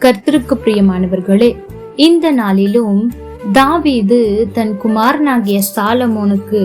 கர்த்தருக்கு பிரியமானவர்களே இந்த நாளிலும் தாவீது தன் குமாரனாகிய சாலமோனுக்கு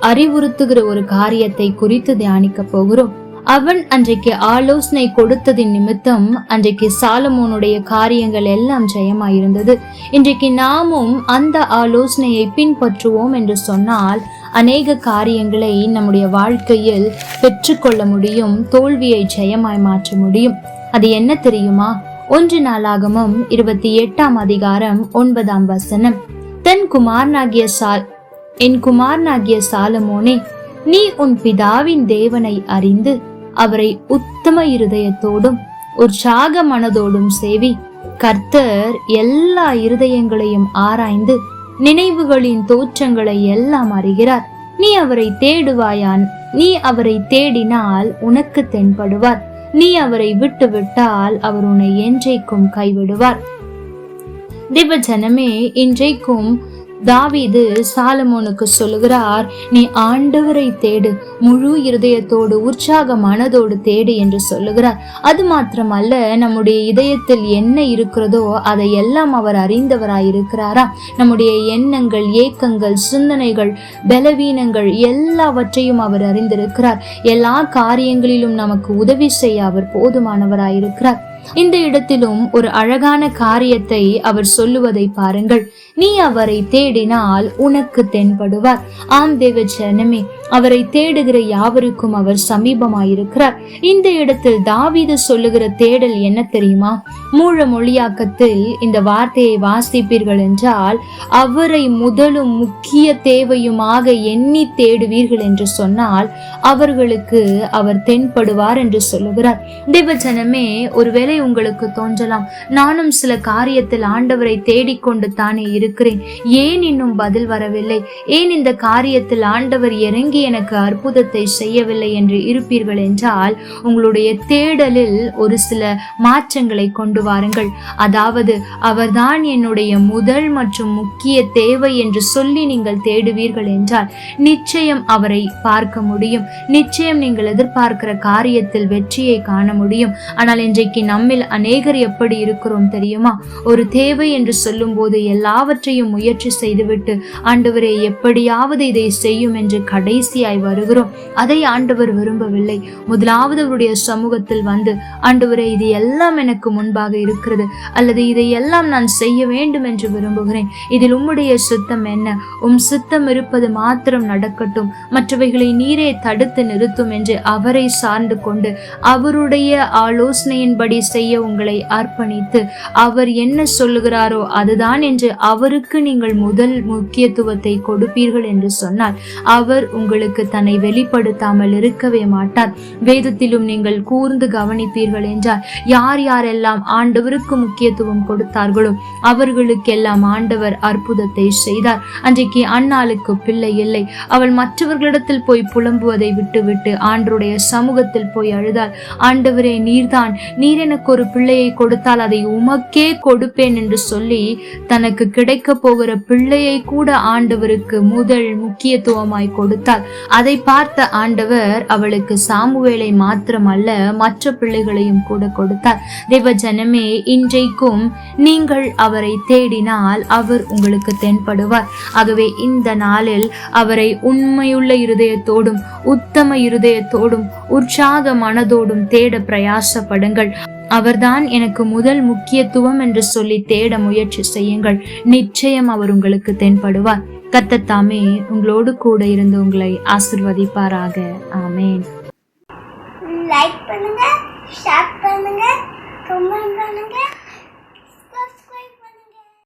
அறிவுறுத்துகிற ஒரு காரியத்தை குறித்து தியானிக்க போகிறோம். அவன் அன்றைக்கு ஆலோசனை கொடுத்ததின் நிமித்தம் அன்றைக்கு சாலமோனுடைய காரியங்கள் எல்லாம் ஜெயமாயிருந்தது. இன்றைக்கு நாமும் அந்த ஆலோசனையை பின்பற்றுவோம் என்று சொன்னால் அநேக காரியங்களை நம்முடைய வாழ்க்கையில் பெற்றுக்கொள்ள முடியும் தோல்வியை ஜெயமாய் மாற்ற முடியும். அது என்ன தெரியுமா? ஒன்று நாளாகமும் இருபத்தி எட்டாம் அதிகாரம் ஒன்பதாம் வசனம். தன் குமாரனாகிய சால் என் குமாரனாகிய சாலமோனே நீ உன் பிதாவின் தேவனை அறிந்து அவரை உத்தம இருதயத்தோடும் உற்சாக மனதோடும் சேவி. கர்த்தர் எல்லா இருதயங்களையும் ஆராய்ந்து நினைவுகளின் தோற்றங்களை எல்லாம் அறிகிறார். நீ அவரை தேடுவாயான் நீ அவரை தேடினால் உனக்கு தென்படுவார். நீ அவரை விட்டு விட்டால் அவர் உன்னை என்றைக்கும் கைவிடுவார். தேவ ஜனமே இன்றைக்கும் தாவீது சாலமோனுக்கு சொல்லுகிறார் நீ ஆண்டவரை தேடு முழு இருதயத்தோடு உற்சாக மனதோடு தேடு என்று சொல்லுகிறார். அது மாத்திரமல்ல நம்முடைய இதயத்தில் என்ன இருக்கிறதோ அதை எல்லாம் அவர் அறிந்தவராய் இருக்கிறாரா நம்முடைய எண்ணங்கள் ஏக்கங்கள் சிந்தனைகள் பலவீனங்கள் எல்லாவற்றையும் அவர் அறிந்திருக்கிறார். எல்லா காரியங்களிலும் நமக்கு உதவி செய்ய அவர் போதுமானவராயிருக்கிறார். இந்த இடத்திலும் ஒரு அழகான காரியத்தை அவர் சொல்லுவதை பாருங்கள். நீ அவரை தேடினால் உனக்கு தென்படுவார். ஆம் தேவ ஜனமே அவரை தேடுகிற யாவருக்கும் அவர் சமீபமாயிருக்கிறார். இந்த இடத்தில் தாவீது சொல்லுகிற தேடல் என்ன தெரியுமா? மூல மொழியாக்கத்தில் இந்த வார்த்தையை வாசிப்பீர்கள் என்றால் அவரை முதலும் முக்கிய தேவையுமாக எண்ணி தேடுவீர்கள் என்று சொன்னால் அவர்களுக்கு அவர் தென்படுவார் என்று சொல்லுகிறார். தேவ ஜனமே ஒருவேளை உங்களுக்கு தோன்றலாம். நானும் சில காரியத்தில் ஆண்டவரை தேடிக்கொண்டு தானே இருக்கிறேன். ஏன் இன்னும் பதில் வரவில்லை? ஏன் இந்த காரியத்தில் ஆண்டவர் இறங்கி எனக்கு அற்புதத்தை செய்யவில்லை என்று இருப்பீர்கள் என்றால் உங்களுடைய தேடலில் ஒரு சில மாற்றங்களை கொண்டு வாருங்கள். அதாவது அவர்தான் என்னுடைய முதல் மற்றும் முக்கிய தேவை என்று சொல்லி நீங்கள் தேடுவீர்கள் என்றால் நிச்சயம் அவரை பார்க்க முடியும். நிச்சயம் நீங்கள் எதிர்பார்க்கிற காரியத்தில் வெற்றியை காண முடியும். ஆனால் இன்றைக்கு நம் நம்மில் அநேகர் எப்படி இருக்கிறோம் தெரியுமா? ஒரு தேவை என்று சொல்லும் போது எல்லாவற்றையும் முயற்சி செய்துவிட்டு ஆண்டவரே எப்படியாவது இதை செய்யும் என்று கடைசியாய் வருகிறோம். அதை ஆண்டவர் விரும்பவில்லை. முதலாவது அவருடைய சமூகத்தில் வந்து ஆண்டவரே இது எல்லாம் எனக்கு முன்பாக இருக்கிறது. அல்லது இதை எல்லாம் நான் செய்ய வேண்டும் என்று விரும்புகிறேன். இதில் உம்முடைய சுத்தம் என்ன? உம் சுத்தம் இருப்பது மாத்திரம் நடக்கட்டும். மற்றவைகளை நீரே தடுத்து நிறுத்தும் என்று அவரை சார்ந்து கொண்டு அவருடைய ஆலோசனையின்படி செய்ய உங்களை அர்ப்பணித்து அவர் என்ன சொல்லுகிறாரோ அதுதான் என்று அவருக்கு நீங்கள் முதல் முக்கியத்துவத்தை கொடுப்பீர்கள் என்று சொன்னால் அவர் உங்களுக்கு தன்னை வெளிப்படுத்தாமல் இருக்கவே மாட்டார். வேதத்திலும் நீங்கள் கூர்ந்து கவனிப்பீர்கள் என்றால் யார் யாரெல்லாம் ஆண்டவருக்கு முக்கியத்துவம் கொடுத்தார்களோ அவர்களுக்கெல்லாம் ஆண்டவர் அற்புதத்தை செய்தார். அன்றைக்கு அன்னாளுக்கு பிள்ளை இல்லை. அவள் மற்றவர்களிடத்தில் போய் புலம்புவதை விட்டுவிட்டு ஆண்டருடைய சமூகத்தில் போய் அழுதாள். ஆண்டவரே நீர்தான். நீர் எனக்கு ஒரு பிள்ளையை கொடுத்தால் அதை உமக்கே கொடுப்பேன் என்று சொல்லி தனக்கு கிடைக்க போகிற பிள்ளையை கூட ஆண்டவருக்கு முதல் முக்கியத்துவமாய் கொடுத்தாள். அதை பார்த்த ஆண்டவர் அவளுக்கு சாமுவேலை மாத்திரமல்ல மற்ற பிள்ளைகளையும் கூட கொடுத்தார் தேவ ஜனமே இன்றைக்கும் நீங்கள் அவரை தேடினால் அவர் உங்களுக்கு தென்படுவார். ஆகவே இந்த நாளில் அவரை உண்மையுள்ள இருதயத்தோடும் உத்தம இருதயத்தோடும் உற்சாக மனதோடும் தேட பிரயாசப்படுங்கள். அவர்தான் எனக்கு முதல் முக்கியத்துவம் என்று சொல்லி தேட முயற்சி செய்யுங்கள். நிச்சயம் அவர் உங்களுக்கு தென்படுவார். கத்தத்தாமே உங்களோடு கூட இருந்து உங்களை ஆசிர்வதிப்பாராக. ஆமேன். லைக் பண்ணுங்க ஷேர் பண்ணுங்க கமெண்ட் பண்ணுங்க.